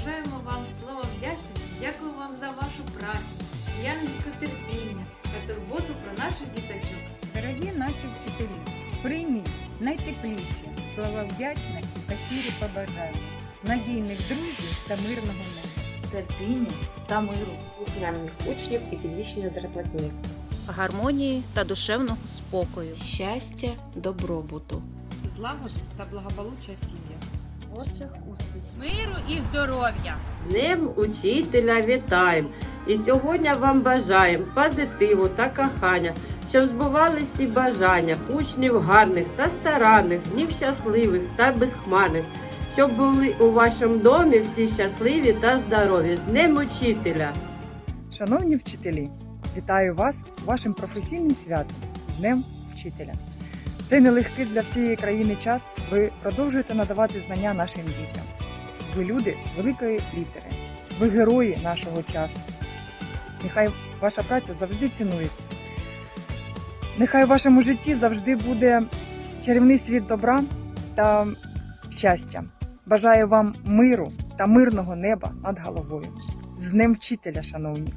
бажаємо вам слова вдячності, дякую вам за вашу працю, янівське терпіння та турботу про наших діточок. Дорогі наші вчителі, прийміть найтепліші слова вдячності та щирі побажання, надійних друзів та мирного неба, терпіння та миру, слухняних учнів і підвищення зарплатні, гармонії та душевного спокою, щастя, добробуту, злагоди та благополуччя в сім'ях, творчих успіхів і здоров'я! Днем учителя вітаємо! І сьогодні вам бажаємо позитиву та кохання, щоб збувались всі бажання учнів гарних та старанних, днів щасливих та безхмарних, щоб були у вашому домі всі щасливі та здорові. З Днем учителя! Шановні вчителі, вітаю вас з вашим професійним святом з Днем Вчителя. Цей нелегкий для всієї країни час ви продовжуєте надавати знання нашим дітям. Ви люди з великої літери, ви герої нашого часу. Нехай ваша праця завжди цінується. Нехай в вашому житті завжди буде чарівний світ добра та щастя. Бажаю вам миру та мирного неба над головою. З Днем Вчителя, шановні!